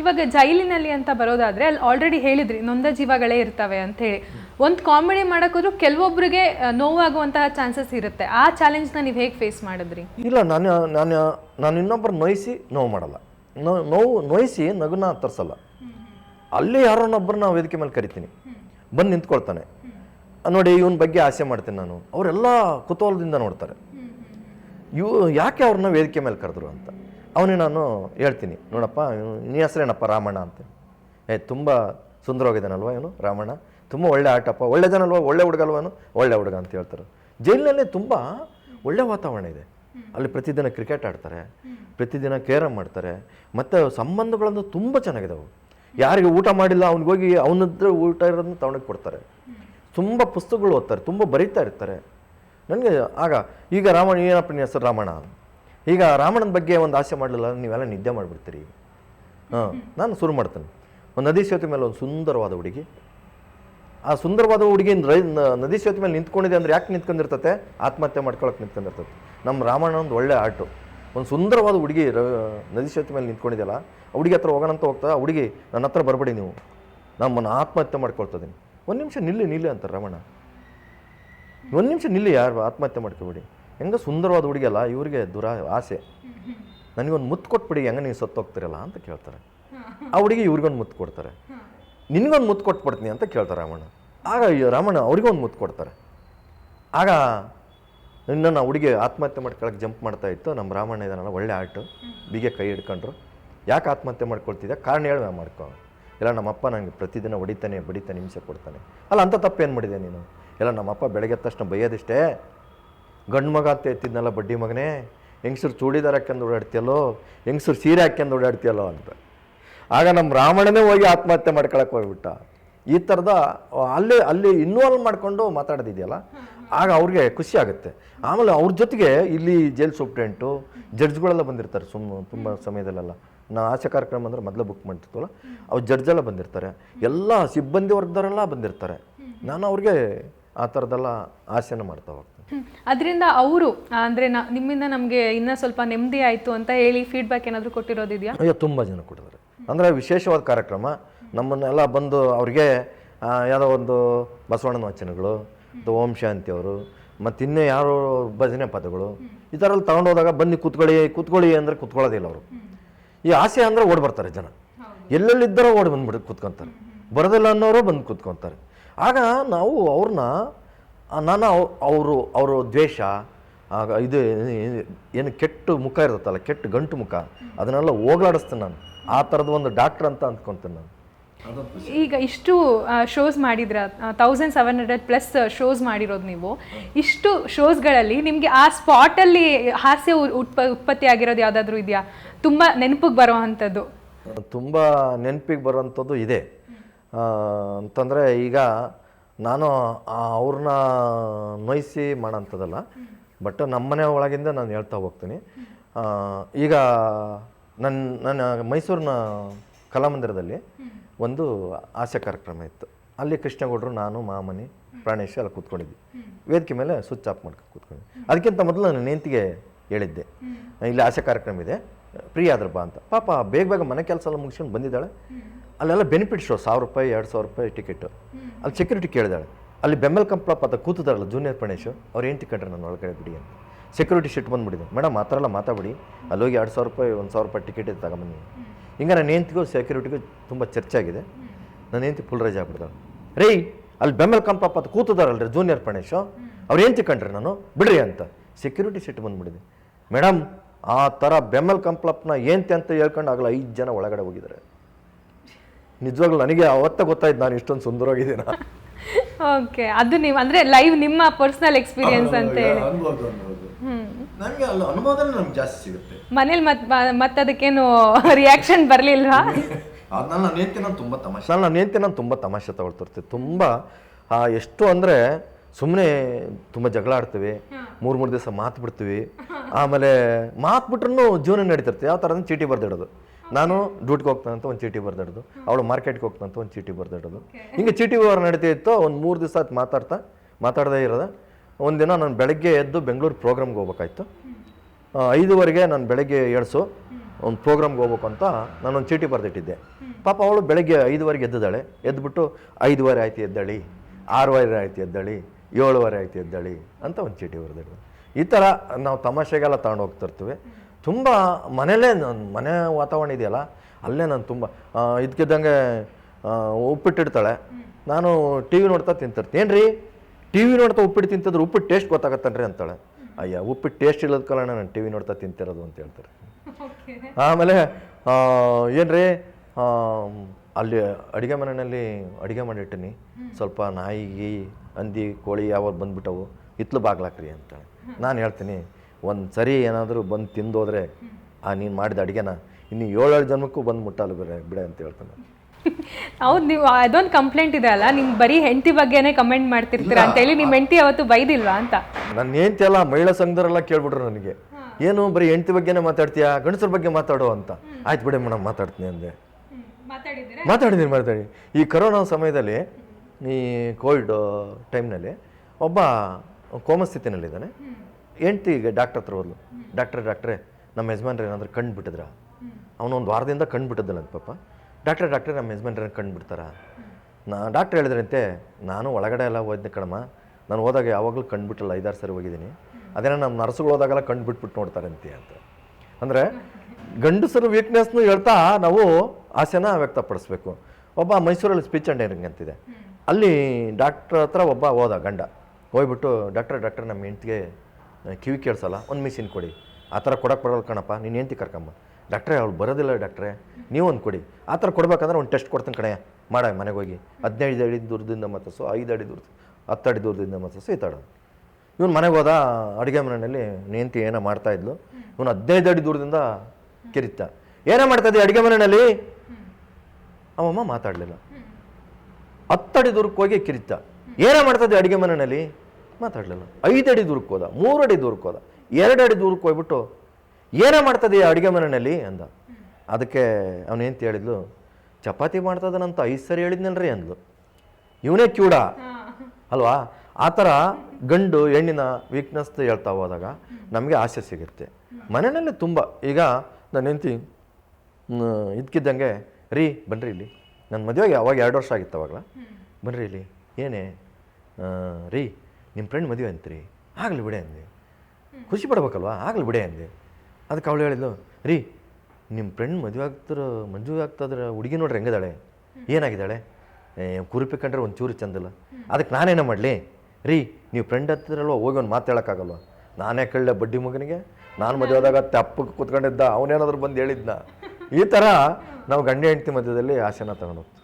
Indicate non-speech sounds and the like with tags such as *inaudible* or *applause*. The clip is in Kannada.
ಇವಾಗ ಜೈಲಿನಲ್ಲಿ ಅಂತ ಬರೋದಾದ್ರೆ ಅಲ್ಲಿ ಆಲ್ರೆಡಿ ಹೇಳಿದ್ರಿ, ನೊಂದ ಜೀವಗಳೇ ಇರ್ತವೆ ಅಂತ ಹೇಳಿ. ಒಂದು ಕಾಮಿಡಿ ಮಾಡೋಕ್ಕೋದ್ರೂ ಕೆಲವೊಬ್ಬರಿಗೆ ನೋವಾಗುವಂತಹ ಚಾನ್ಸಸ್ ಇರುತ್ತೆ. ಆ ಚಾಲೆಂಜ್ನ ನೀವು ಹೇಗೆ ಫೇಸ್ ಮಾಡಿದ್ರಿ? ಇಲ್ಲ, ನಾನು ನಾನು ನಾನು ಇನ್ನೊಬ್ಬರು ನೋಯಿಸಿ ನೋವು ಮಾಡಲ್ಲ. ನೋ- ನೋವು ನೋಯಿಸಿ ನಗುನ ತರಿಸಲ್ಲ. ಅಲ್ಲೇ ನಾವು ವೇದಿಕೆ ಮೇಲೆ ಕರಿತೀನಿ. ಬಂದು ನಿಂತ್ಕೊಳ್ತಾನೆ. ನೋಡಿ ಇವನ ಬಗ್ಗೆ ಆಸೆ ಮಾಡ್ತೀನಿ ನಾನು. ಅವರೆಲ್ಲ ಕುತೂಹಲದಿಂದ ನೋಡ್ತಾರೆ. ಇವು, ಯಾಕೆ ಅವ್ರನ್ನ ವೇದಿಕೆ ಮೇಲೆ ಕರೆದ್ರು ಅಂತ? ಅವನಿಗೆ ನಾನು ಹೇಳ್ತೀನಿ, ನೋಡಪ್ಪ, ನೀ ಹೆಸರೇನಪ್ಪ ರಾಮಣ್ಣ ಅಂತ. ಏ, ತುಂಬ ಸುಂದರವಾಗಿದ್ದಾನಲ್ವ ಇವನು, ರಾಮಣ್ಣ? ತುಂಬ ಒಳ್ಳೆ ಆಟಪ್ಪ, ಒಳ್ಳೆದಾನಲ್ವ? ಒಳ್ಳೆ ಹುಡುಗಲ್ವ ಇವನು ಒಳ್ಳೆ ಹುಡುಗ ಅಂತ ಹೇಳ್ತಾರೆ. ಜೈಲಿನಲ್ಲಿ ತುಂಬ ಒಳ್ಳೆ ವಾತಾವರಣ ಇದೆ. ಅಲ್ಲಿ ಪ್ರತಿದಿನ ಕ್ರಿಕೆಟ್ ಆಡ್ತಾರೆ, ಪ್ರತಿದಿನ ಕೇರಮ್ ಮಾಡ್ತಾರೆ, ಮತ್ತು ಸಂಬಂಧಗಳಂದು ತುಂಬ ಚೆನ್ನಾಗಿದ್ದಾವೆ ಯಾರಿಗೆ ಊಟ ಮಾಡಿಲ್ಲ ಅವ್ನಿಗೋಗಿ ಅವನದ್ರ ಊಟ ಇರೋದನ್ನ ತಗೊಂಡೋಗಿ ಕೊಡ್ತಾರೆ. ತುಂಬ ಪುಸ್ತಕಗಳು ಓದ್ತಾರೆ, ತುಂಬ ಬರೀತಾ ಇರ್ತಾರೆ. ನನಗೆ ಆಗ, ಈಗ ರಾಮಣ್ಣ, ಏನಪ್ಪ ನಿನ್ನ ಹೆಸರು ರಾಮಣ್ಣ ಈಗ ರಾಮಣ್ಣನ ಬಗ್ಗೆ ಒಂದು ಆಸೆ ಮಾಡಲಿಲ್ಲ, ನೀವೆಲ್ಲ ನಿದ್ದೆ ಮಾಡಿಬಿಡ್ತೀರಿ. ಹಾಂ, ನಾನು ಶುರು ಮಾಡ್ತೇನೆ. ಒಂದು ನದಿ ಸೇತುವೆ ಮೇಲೆ ಒಂದು ಸುಂದರವಾದ ಹುಡುಗಿ. ಆ ಸುಂದರವಾದ ಹುಡುಗಿ ರೈ ನದಿ ಸೇತುವೆ ಮೇಲೆ ನಿಂತ್ಕೊಂಡಿದೆ ಅಂದ್ರೆ ಯಾಕೆ ನಿಂತ್ಕೊಂಡಿರ್ತತೆ? ಆತ್ಮಹತ್ಯೆ ಮಾಡ್ಕೊಳಕ್ಕೆ ನಿಂತ್ಕೊಂಡಿರ್ತತೆ. ನಮ್ಮ ರಾಮಣ್ಣ ಒಂದು ಒಳ್ಳೆ ಆಟು. ಒಂದು ಸುಂದರವಾದ ಹುಡುಗಿ ನದಿ ಸೇತುವೆ ಮೇಲೆ ನಿಂತ್ಕೊಂಡಿದೆಯಲ್ಲ, ಆ ಹುಡುಗಿ ಹತ್ರ ಹೋಗೋಣ ಅಂತ ಹೋಗ್ತಾ ಹುಡುಗಿ, ನನ್ನ ಹತ್ರ ಬರಬೇಡಿ ನೀವು. ನಮ್ಮನ್ನು ಆತ್ಮಹತ್ಯೆ ಮಾಡ್ಕೊಳ್ತದೀನಿ ಒಂದು ನಿಮಿಷ ನಿಲ್ಲಿ ನಿಲ್ಲಿ ಅಂತಾರೆ ರಮಣ ಒಂದು ನಿಮಿಷ ನಿಲ್ಲಿ ಯಾರು, ಆತ್ಮಹತ್ಯೆ ಮಾಡ್ಕೋಬೇಡಿ. ಹೆಂಗ ಸುಂದರವಾದ ಹುಡುಗಿಯಲ್ಲ ಇವರಿಗೆ ದುರ ಆಸೆ. ನನಗೊಂದು ಮುತ್ತು ಕೊಟ್ಬಿಡಿ ಹೆಂಗೆ ನೀವು ಸತ್ತೋಗ್ತಿರಲ್ಲ ಅಂತ ಕೇಳ್ತಾರೆ. ಆ ಹುಡುಗಿ ಇವ್ರಿಗೊಂದು ಮುತ್ತು ಕೊಡ್ತಾರೆ. ನಿನಗೊಂದು ಮುತ್ತು ಕೊಟ್ಬಿಡ್ತೀನಿ ಅಂತ ಕೇಳ್ತಾರೆ ರಾಮಣ್ಣ. ಆಗ ರಾಮಣ್ಣ ಅವ್ರಿಗೊಂದು ಮುತ್ತು ಕೊಡ್ತಾರೆ. ಆಗ ನಿನ್ನ ನಾವು ಹುಡುಗಿ ಆತ್ಮಹತ್ಯೆ ಮಾಡ್ಕೊಳಕ್ಕೆ ಜಂಪ್ ಮಾಡ್ತಾ ಇತ್ತು ನಮ್ಮ ರಾಮಣ್ಣ ಇದಾನಲ್ಲ, ಒಳ್ಳೆ ಆಟು ಬಿಗೆ ಕೈ ಹಿಡ್ಕೊಂಡ್ರು. ಯಾಕೆ ಆತ್ಮಹತ್ಯೆ ಮಾಡ್ಕೊಳ್ತಿದ್ದೆ ಕಾರಣ ಹೇಳಿ ಮಾಡ್ಕೊ. ಇಲ್ಲ, ನಮ್ಮಪ್ಪ ನನಗೆ ಪ್ರತಿದಿನ ಹೊಡಿತಾನೆ ಬಡಿತಾನೆ ಹಿಂಸೆ ಕೊಡ್ತಾನೆ. ಅಲ್ಲ ಅಂಥ ತಪ್ಪೇನು ಮಾಡಿದೆ ನೀನು? ಇಲ್ಲ, ನಮ್ಮಪ್ಪ ಬೆಳಗ್ಗೆ ತಕ್ಷಣ ಬೈಯೋದಿಷ್ಟೇ? ಗಂಡು ಮಗ ಅಂತ ಎತ್ತಿದ್ನಲ್ಲ ಬಡ್ಡಿ ಮಗನೇ, ಹೆಂಗಸರು ಚೂಡಿದಾರ ಹಾಕ್ಯಂದು ಓಡಾಡ್ತೀಯಲ್ಲೋ, ಹೆಂಗಸರು ಸೀರೆ ಹಾಕ್ಯಂದು ಓಡಾಡ್ತೀಯಲ್ಲೋ ಅಂತ. ಆಗ ನಮ್ಮ ರಾವಣನೇ ಹೋಗಿ ಆತ್ಮಹತ್ಯೆ ಮಾಡ್ಕೊಳಕ್ಕೆ ಹೋಗ್ಬಿಟ್ಟ. ಈ ಥರದ ಅಲ್ಲಿ ಅಲ್ಲಿ ಇನ್ವಾಲ್ವ್ ಮಾಡಿಕೊಂಡು ಮಾತಾಡೋದಿದೆಯಲ್ಲ, ಆಗ ಅವ್ರಿಗೆ ಖುಷಿ ಆಗುತ್ತೆ. ಆಮೇಲೆ ಅವ್ರ ಜೊತೆಗೆ ಇಲ್ಲಿ ಜೈಲ್ ಸೂಪ್ರೆಂಟು ಜಡ್ಜ್ಗಳೆಲ್ಲ ಬಂದಿರ್ತಾರೆ ಸುಮ್, ತುಂಬ ಸಮಯದಲ್ಲೆಲ್ಲ. ನಾ ಆಸೆ ಕಾರ್ಯಕ್ರಮ ಅಂದರೆ ಮೊದಲೇ ಬುಕ್ ಮಾಡ್ತಿದ್ವಲ್ಲ, ಅವ್ರು ಜಡ್ಜೆಲ್ಲ ಬಂದಿರ್ತಾರೆ. ಎಲ್ಲ ಸಿಬ್ಬಂದಿ ವರ್ಗದವರೆಲ್ಲ ಬಂದಿರ್ತಾರೆ. ನಾನು ಅವ್ರಿಗೆ ಆ ಥರದ್ದೆಲ್ಲ ಆಸೆನ ಮಾಡ್ತಾ ಹೋಗ್ತೀನಿ. ಅದರಿಂದ ಅವರು ಅಂದ್ರೆ ನ- ನಿಮ್ಮಿಂದ ನಮಗೆ ಇನ್ನೂ ಸ್ವಲ್ಪ ನೆಮ್ಮದಿ ಆಯ್ತು ಅಂತ ಹೇಳಿ ಫೀಡ್ಬ್ಯಾಕ್ ಏನಾದರೂ ಕೊಟ್ಟಿರೋದಿದೆಯಾ? ಅಯ್ಯೋ ತುಂಬ ಜನ ಕೊಟ್ಟಿದ್ದಾರೆ. ಅಂದರೆ ವಿಶೇಷವಾದ ಕಾರ್ಯಕ್ರಮ. ನಮ್ಮನ್ನೆಲ್ಲ ಬಂದು ಅವ್ರಿಗೆ ಯಾವುದೋ ಒಂದು ಬಸವಣ್ಣನ ವಚನಗಳು ಓಂ ಶಾಂತಿ ಅವರು ಮತ್ತು ಇನ್ನೂ ಯಾರು ಭಜನೆ ಪದಗಳು ಈ ಥರ ಎಲ್ಲ ತಗೊಂಡು ಹೋದಾಗ ಬನ್ನಿ ಕೂತ್ಕೊಳ್ಳಿ ಕೂತ್ಕೊಳ್ಳಿ ಅಂದರೆ ಕೂತ್ಕೊಳ್ಳೋದಿಲ್ಲ ಅವರು. ಈ ಆಸೆ ಅಂದರೆ ಓಡಿ ಬರ್ತಾರೆ ಜನ. ಎಲ್ಲೆಲ್ಲಿದ್ದಾರೋ ಓಡಿ ಬಂದ್ಬಿಟ್ಟು ಕೂತ್ಕೊಂತಾರೆ. ಬರೋದಿಲ್ಲ ಅನ್ನೋರು ಬಂದು ಕೂತ್ಕೊಂತಾರೆ. ಆಗ ನಾವು ಅವ್ರನ್ನ ನಾನು ಅವರು ಅವರು ದ್ವೇಷ ಇದು ಏನು- ಕೆಟ್ಟು ಮುಖ ಇರುತ್ತಲ್ಲ ಕೆಟ್ಟ ಗಂಟು ಮುಖ ಅದನ್ನೆಲ್ಲ ಹೋಗ್ಲಾಡಿಸ್ತೇನೆ ನಾನು. ಆ ಥರದ ಒಂದು ಡಾಕ್ಟರ್ ಅಂತ ಅಂದ್ಕೊತೀನಿ ನಾನು. ಈಗ ಇಷ್ಟು ಶೋಸ್ ಮಾಡಿದ್ರ thousand seven hundred plus shows ಮಾಡಿರೋದು ನೀವು. ಇಷ್ಟು ಶೋಸ್ಗಳಲ್ಲಿ ನಿಮಗೆ ಆ ಸ್ಪಾಟಲ್ಲಿ ಹಾಸ್ಯ ಉತ್ಪ ಉತ್ಪತ್ತಿ ಆಗಿರೋದು ಯಾವುದಾದ್ರೂ ಇದೆಯಾ? ತುಂಬ ನೆನಪಿಗೆ ಬರೋ ಅಂಥದ್ದು. ತುಂಬ ನೆನಪಿಗೆ ಬರುವಂಥದ್ದು ಇದೆ. ಅಂತಂದರೆ ಈಗ ನಾನು ಅವ್ರನ್ನ ನೋಯಿಸಿ ಮಾಡೋಂಥದ್ದಲ್ಲ. ಬಟ್ ನಮ್ಮನೆ ಒಳಗಿಂದ ನಾನು ಹೇಳ್ತಾ ಹೋಗ್ತೀನಿ. ಈಗ ನನ್ನ ನನ್ನ ಮೈಸೂರಿನ ಕಲಾಮಂದಿರದಲ್ಲಿ ಒಂದು ಹಾಸ್ಯ ಕಾರ್ಯಕ್ರಮ ಇತ್ತು. ಅಲ್ಲಿ ಕೃಷ್ಣಗೌಡರು, ನಾನು, ಮಾಮನಿ, ಪ್ರಾಣೇಶ್ ಅಲ್ಲಿ ಕೂತ್ಕೊಂಡಿದ್ವಿ. ವೇದಿಕೆ ಮೇಲೆ ಸ್ವಿಚ್ ಆಫ್ ಮಾಡ್ಕೊಂಡು ಕೂತ್ಕೊಂಡಿದ್ವಿ. ಅದಕ್ಕಿಂತ ಮೊದಲು ನಾನು ನೇಂತಿಗೆ ಹೇಳಿದ್ದೆ. ಇಲ್ಲಿ ಆಸೆ ಕಾರ್ಯಕ್ರಮ ಇದೆ. ಬಾ ಅಂತ. ಪಾಪ ಬೇಗ ಬೇಗ ಮನೆ ಕೆಲಸ ಎಲ್ಲ ಮುಗಿಸ್ಕೊಂಡು ಬಂದಿದ್ದಾಳೆ. ಅಲ್ಲೆಲ್ಲ ಬೆನಿಫಿಟ್ ಶೋ ಸಾವಿರ ರೂಪಾಯಿ, ಎರಡು ಸಾವಿರ ರೂಪಾಯಿ ಟಿಕೆಟ್ ಅಲ್ಲಿ ಸೆಕ್ಯೂರಿಟಿ ಕೇಳಿದಾಳೆ. ಅಲ್ಲಿ ಬೆಂಬಲ್ ಕಂಪ್ಲಪ್ ಅಂತ ಕೂತಿದಾರಲ್ಲ ಜೂನಿಯರ್ ಪ್ರಣೇಶ್ ಅವ್ರು ಏನು ತಿಕ್ಕಂಡ್ರೆ ನನ್ನ ಒಳಗಡೆ ಬಿಡಿ ಅಂತ. ಸೆಕ್ಯೂರಿಟಿ ಶಿಟ್ ಬಂದ್ಬಿಡಿದೆ ಮೇಡಮ್ ಆ ಥರ ಎಲ್ಲ ಮಾತಾಡಿ ಅಲ್ಲಿ ಹೋಗಿ ಎರಡು ಸಾವಿರ ರೂಪಾಯಿ, ಒಂದು ಸಾವಿರ ರೂಪಾಯಿ ಟಿಕೆಟ್ ತಗೊಂಬನ್ನಿ. ಹಿಂಗೆ ನನ್ನ ಹೆಂತಿಗೂ ಸೆಕ್ಯೂರಿಟಿಗೂ ತುಂಬ ಚರ್ಚೆ ಆಗಿದೆ. ನನ್ನ ಹೆಂತಿ ಫುಲ್ ರಜೆ ಆಗ್ಬಿಡ್ತಾಳೆ. ರೀ ಅಲ್ಲಿ ಬೆಂಬಲ್ ಕಂಪ್ಲಪ್ ಅಂತ ಕೂತಿದಾರಲ್ರಿ ಜೂನಿಯರ್ ಪ್ರಣೇಶ್ ಅವ್ರು ಏನು ತಿಕ್ಕಂಡ್ರಿ ನಾನು? ಬಿಡ್ರಿ ಅಂತ. ಸೆಕ್ಯೂರಿಟಿ ಸಿಟ್ಟು ಬಂದುಬಿಡಿದೆ ಮೇಡಮ್ ಆ ಥರ ಬೆಮ್ಮಲ್ ಕಂಪ್ಲಪ್ನ ಏಂತೆ ಅಂತ ಹೇಳ್ಕೊಂಡು ಆಗಲ್ಲ ಐದು ಜನ ಒಳಗಡೆ ಹೋಗಿದ್ದಾರೆ. ನಿಜವಾಗ್ಲೂ ನನಗೆ ಅವತ್ತ ಗೊತ್ತಾಯ್ತು ನಾನು ಇಷ್ಟೊಂದು ಸುಂದರವಾಗಿದ್ದೀನ? ಓಕೆ ಅದು ನೀವು ಅಂದ್ರೆ ಲೈವ್ ನಿಮ್ಮ ಪರ್ಸನಲ್ ಎಕ್ಸ್ಪೀರಿಯನ್ಸ್ ಅಂತ ಹೇಳಿ. ನನಗೆ ಅಲ್ಲ ಅನುಭವದಲ್ಲಿ ನಮ್ಗೆ ಜಾಸ್ತಿ ಸಿಗುತ್ತೆ. ಮನೇಲಿ ಮತ್ತೆ ಮತ್ತೆ ಅದಕ್ಕೇನು ರಿಯಾಕ್ಷನ್ *laughs* ಬರಲಿಲ್ವಾ? *laughs* ಅದನ್ನ ನಾನು ಹೇಳ್ತೀನಿ ನಾನು ತುಂಬ ತಮಾಷೆ. ನಾನು ಹೇಳ್ತೀನಿ ನಾನು ತುಂಬ ತಮಾಷೆ ತಗೊಳ್ತಿರ್ತೀವಿ ತುಂಬ ಆ, ಎಷ್ಟು ಅಂದರೆ ಸುಮ್ಮನೆ ತುಂಬ ಜಗಳ ಆಡ್ತೀವಿ ಮೂರು ಮೂರು ದಿವಸ ಮಾತು ಬಿಡ್ತೀವಿ. ಆಮೇಲೆ ಮಾತು ಬಿಟ್ರೂ ಜೀವನ ನಡೀತಿರ್ತೀವಿ ಯಾವ ಥರ ಚೀಟಿ ಬರ್ದಿಡೋದು. ನಾನು ಡ್ಯೂಟಿಗೆ ಹೋಗ್ತಾನೆ ಅಂತ ಒಂದು ಚೀಟಿ ಬರ್ದಿಡೋದು. ಅವಳು ಮಾರ್ಕೆಟ್ಗೆ ಹೋಗ್ತಾನೆ ಅಂತ ಒಂದು ಚೀಟಿ ಬರ್ದಿಡೋದು. ಹಿಂಗೆ ಚೀಟಿ ವ್ಯವಹಾರ ನಡೀತಾ ಇತ್ತು ಒಂದು ಮೂರು ದಿವಸ ಆಯ್ತು ಮಾತಾಡ್ತಾ ಮಾತಾಡದೇ ಇರೋದು. ಒಂದಿನ ನಾನು ಬೆಳಗ್ಗೆ ಎದ್ದು ಬೆಂಗಳೂರು ಪ್ರೋಗ್ರಾಮ್ಗೆ ಹೋಗ್ಬೇಕಾಯ್ತು. ಐದುವರೆಗೆ ನಾನು ಬೆಳಗ್ಗೆ ಏಳ್ಸು ಒಂದು ಪ್ರೋಗ್ರಾಮ್ಗೆ ಹೋಗ್ಬೇಕು ಅಂತ ನಾನೊಂದು ಚೀಟಿ ಬರೆದಿಟ್ಟಿದ್ದೆ. ಪಾಪ ಅವಳು ಬೆಳಗ್ಗೆ ಐದುವರೆಗೆ ಎದ್ದಿದ್ದಾಳೆ. ಎದ್ದುಬಿಟ್ಟು ಐದುವರೆ ಆಯ್ತು ಎದ್ದಳಿ ಆರೂವರೆ ಆಯ್ತು ಎದ್ದಳಿ ಏಳುವರೆ ಆಯ್ತು ಎದ್ದಳಿ ಅಂತ ಒಂದು ಚೀಟಿ ಬರೆದಿಡ್ದು. ಈ ಥರ ನಾವು ತಮಾಷೆಗೆಲ್ಲ ತಗೊಂಡು ಹೋಗ್ತಿರ್ತೀವಿ. ತುಂಬ ಮನೇಲೇ ನನ್ನ ಮನೆ ವಾತಾವರಣ ಇದೆಯಲ್ಲ ಅಲ್ಲೇ ನಾನು ತುಂಬ ಇದಕ್ಕಿದ್ದಂಗೆ ಉಪ್ಪಿಟ್ಟಿಡ್ತಾಳೆ. ನಾನು ಟಿ ವಿ ನೋಡ್ತಾ ತಿಂತಿರ್ತೀನಿ. ರೀ ಟಿ ವಿ ನೋಡ್ತಾ ಉಪ್ಪಿಟ್ಟು ತಿಂತಿದ್ರೆ ಉಪ್ಪಿಟ್ಟು ಟೇಸ್ಟ್ ಗೊತ್ತಾಗತ್ತನ್ರಿ ಅಂತಾಳೆ. ಅಯ್ಯ ಉಪ್ಪಿಟ್ಟು ಟೇಸ್ಟ್ ಇಲ್ಲದ ಕಾರಣ ನಾನು ಟಿ ವಿ ನೋಡ್ತಾ ತಿಂತಿರೋದು ಅಂತ ಹೇಳ್ತಾರೆ. *laughs* ಆಮೇಲೆ ಏನು ಏನ್ರಿ? ಆ, ಅಲ್ಲಿ ಅಡುಗೆ ಮನೆಯಲ್ಲಿ ಅಡುಗೆ ಮಾಡಿಟ್ಟಿನಿ. ಸ್ವಲ್ಪ ನಾಯಿಗೆ ಹಂದಿ ಕೋಳಿ ಯಾವ ಬಂದ್ಬಿಟ್ಟವು ಹಿತ್ಲು ಬಾಗ್ಲಾಕ್ರಿ ಅಂತಾಳೆ. ನಾನು ಹೇಳ್ತೀನಿ ಒಂದು ಸರಿ ಏನಾದರೂ ಬಂದು ತಿಂದೋದ್ರೆ ಆ ನೀನು ಮಾಡಿದ ಅಡುಗೆನ ಇನ್ನು ಏಳೇಳು ಜನ್ಮಕ್ಕೂ ಬಂದು ಮುಟ್ಟಲ್ಲ ಬಿಡ ಬಿಡೆ ಅಂತ ಹೇಳ್ತಾನೆ. *laughs* ಹೌದು ನೀವು ಅದೊಂದು ಕಂಪ್ಲೇಂಟ್ ಇದೆ ಅಲ್ಲ ನಿಮ್ಗೆ ಬರೀ ಹೆಂಡತಿ ಬಗ್ಗೆನೇ ಕಮೆಂಟ್ ಮಾಡ್ತಿರ್ತೀರಾ ಅಂತ ಹೇಳಿ ನಿಮ್ಮ ಹೆಂಡತಿ ಅವತ್ತು ಬೈದಿಲ್ವಾ ಅಂತ? ನನ್ನ ಹೆಂಡತಿ ಅಲ್ಲ ಮಹಿಳಾ ಸಂಘದವರೆಲ್ಲ ಕೇಳ್ಬಿಟ್ರು ನನಗೆ. ಏನು ಬರೀ ಹೆಂಡತಿ ಬಗ್ಗೆನೇ ಮಾತಾಡ್ತೀಯಾ ಗಂಡಸ್ರ ಬಗ್ಗೆ ಮಾತಾಡೋ ಅಂತ. ಆಯ್ತು ಬಿಡಿ ಮೇಡಮ್ ಮಾತಾಡ್ತೀನಿ ಅಂದೆ. ಮಾತಾಡಿದ್ದೀನಿ ಮಾತಾಡಿ. ಈ ಕರೋನಾ ಸಮಯದಲ್ಲಿ ಈ ಕೋವಿಡ್ ಟೈಮ್ನಲ್ಲಿ ಒಬ್ಬ ಕೋಮ ಸ್ಥಿತಿನಲ್ಲಿದ್ದಾನೆ ಹೆಂಡ್ತಿಗೆ ಈಗ ಡಾಕ್ಟರ್ ಹತ್ರ ಹೋದ್ಲು. ಡಾಕ್ಟ್ರೆ ಡಾಕ್ಟ್ರೆ ನಮ್ಮ ಯಜಮಾನ್ರು ಏನಾದರೂ ಕಣ್ಣು ಬಿಟ್ಟಿದ್ರ ಅವನು ಒಂದು ವಾರದಿಂದ ಕಣ್ಣು ಬಿಟ್ಟಿದ್ದಲ್ಲ ಅಂತ ಪಾಪ. ಡಾಕ್ಟ್ರೆ ಡಾಕ್ಟ್ರೆ ನಮ್ಮ ಯಜಮಾನ್ರ ಕಣ್ಣು ಬಿಡ್ತಾರ ನಾ ಡಾಕ್ಟ್ರ್ ಹೇಳಿದ್ರಂತೆ ನಾನು ಒಳಗಡೆ ಎಲ್ಲ ಹೋದ್ನೆ ಕಣಮ್ಮ. ನಾನು ಹೋದಾಗ ಯಾವಾಗಲೂ ಕಣ್ಣು ಬಿಟ್ಟಲ್ಲ ಐದಾರು ಸರಿ ಹೋಗಿದ್ದೀನಿ. ಅದೇನೋ ನಮ್ಮ ನರ್ಸುಗಳು ಹೋದಾಗೆಲ್ಲ ಕಣ್ಣು ಬಿಟ್ಬಿಟ್ಟು ನೋಡ್ತಾರಂತೆ ಅಂತ. ಅಂದರೆ *laughs* ಗಂಡಸರ ವೀಕ್ನೆಸ್ನು ಹೇಳ್ತಾ ನಾವು ಆಸೆನ ವ್ಯಕ್ತಪಡಿಸ್ಬೇಕು. ಒಬ್ಬ ಮೈಸೂರಲ್ಲಿ ಸ್ಪೀಚ್ ಆ್ಯಂಡ್ ಏನಿಂಗ್ ಅಂತಿದೆ. ಅಲ್ಲಿ ಡಾಕ್ಟ್ರ್ ಹತ್ರ ಒಬ್ಬ ಹೋದ ಗಂಡ. ಹೋಗ್ಬಿಟ್ಟು ಡಾಕ್ಟರ್ ಡಾಕ್ಟ್ರ್ ನಮ್ಮ ಹೆಂಡ್ತಿಗೆ ಕಿವಿ ಕೇಳಿಸಲ್ಲ ಒಂದು ಮಿಷಿನ್ ಕೊಡಿ. ಆ ಥರ ಕೊಡಕ್ಕೆ ಬರೋಲ್ಲ ಕಣಪ್ಪ ನೀನು ಹೆಂಡ್ತಿ ಕರ್ಕೊಂಬ ಡಾಕ್ಟ್ರೆ ಅವ್ಳು ಬರೋದಿಲ್ಲ ಡಾಕ್ಟ್ರೆ ನೀವು ಒಂದು ಕೊಡಿ. ಆ ಥರ ಕೊಡ್ಬೇಕಂದ್ರೆ ಒಂದು ಟೆಸ್ಟ್ ಕೊಡ್ತೀನಿ ಕಣೆ ಮಾಡ ಮನೆಗೆ ಹೋಗಿ. ಹದಿನೈದು ಅಡಿ ದೂರದಿಂದ ಮತ್ತಸು ಐದು ಅಡಿ ದೂರ ಹತ್ತು ಅಡಿ ದೂರದಿಂದ ಮತ್ತಸು ಈ ಥರ. ಇವನು ಮನೆಗೆ ಹೋದ ಅಡುಗೆ ಮನೆಯಲ್ಲಿ ನೇಂತಿ ಏನೋ ಮಾಡ್ತಾ ಇದ್ಲು ಇವನು ಹದಿನೈದು ಅಡಿ ದೂರದಿಂದ ಕಿರಿತ. ಏನೇ ಮಾಡ್ತಾ ಇದ್ದೆ ಅಡುಗೆ ಮನೆಯಲ್ಲಿ? ಅವಮ್ಮ ಮಾತಾಡಲಿಲ್ಲ. ಹತ್ತಡಿ ದೂರಕ್ಕೆ ಹೋಗಿ ಕಿರಿತ. ಏನೇ ಮಾಡ್ತದೆ ಅಡುಗೆ ಮನೆಯಲ್ಲಿ? ಮಾತಾಡಲಿಲ್ಲ. ಐದಡಿ ದೂರಕ್ಕೆ ಹೋದ ಮೂರು ಅಡಿ ದೂರಕ್ಕೆ ಎರಡು ಅಡಿ ದೂರಕ್ಕೆ ಹೋಗ್ಬಿಟ್ಟು, ಏನೇ ಮಾಡ್ತದೆ ಅಡುಗೆ ಮನೆಯಲ್ಲಿ? ಅಂದ. ಅದಕ್ಕೆ ಅವನು ಏನು ಹೇಳಿದ್ಲು, ಚಪಾತಿ ಮಾಡ್ತದನಂತ ಐದು ಸರಿ ಹೇಳಿದ್ನಲ್ರಿ ಅಂದ್ಲು. ಇವನೇ ಕ್ಯೂಡ. ಅಲ್ವಾ? ಆ ಥರ ಗಂಡು ಹೆಣ್ಣಿನ ವೀಕ್ನೆಸ್ ಹೇಳ್ತಾ ಹೋದಾಗ ನಮಗೆ ಆಸೆ ಸಿಗುತ್ತೆ. ಮನೆಯಲ್ಲಿ ತುಂಬ. ಈಗ ನಾನು ಹೆಂಡತಿ ಇದಕ್ಕಿದ್ದಂಗೆ ರೀ, ಬನ್ರಿ ಇಲ್ಲಿ. ನನ್ನ ಮದುವೆಗೆ ಅವಾಗ ಎರಡು ವರ್ಷ ಆಗಿತ್ತು ಅವಾಗಲ. ಬನ್ರಿ ಇಲ್ಲಿ. ಏನೇ? ರೀ ನಿಮ್ಮ ಫ್ರೆಂಡ್ ಮದುವೆ ಅಂತೀರಿ. ಆಗಲಿ ಬಿಡೆ ಅಂದೆ. ಖುಷಿ ಪಡ್ಬೇಕಲ್ವಾ? ಆಗಲಿ ಬಿಡೆ ಅಂದೆ. ಅದಕ್ಕೆ ಅವಳು ಹೇಳಿದ್ಲು, ರೀ ನಿಮ್ಮ ಫ್ರೆಂಡ್ ಮದುವೆ ಆಗ್ತಿರೋ, ಮಂಜು ಆಗ್ತದ್ರೆ ಹುಡುಗಿ ನೋಡ್ರಿ ಹೆಂಗಿದಾಳೆ ಏನಾಗಿದ್ದಾಳೆ? ಕುರುಪಿ ಕಂಡ್ರೆ ಚೂರು ಚಂದಿಲ್ಲ. ಅದಕ್ಕೆ ನಾನೇನೋ ಮಾಡಲಿ? ರೀ, ನೀವು ಫ್ರೆಂಡ್ ಹತ್ತಿರಲ್ವ? ಹೋಗಿ ಒಂದು ಮಾತು ಹೇಳೋಕ್ಕಾಗಲ್ವ? ನಾನೇ ಕೇಳಲೆ ಬಡ್ಡಿ ಮಗನಿಗೆ? ನಾನು ಮದುವೆ ಆದಾಗ ತಪ್ಪಕ್ಕೆ ಕೂತ್ಕೊಂಡಿದ್ದ, ಅವನೇನಾದ್ರೂ ಬಂದು ಹೇಳಿದ್ನ? ಈ ಥರ ನಾವು ಗಂಡ ಹೆಂಡತಿ ಮಧ್ಯದಲ್ಲಿ ಆಸೆನ ತಗೊಂಡು ಹೋಗ್ತೀವಿ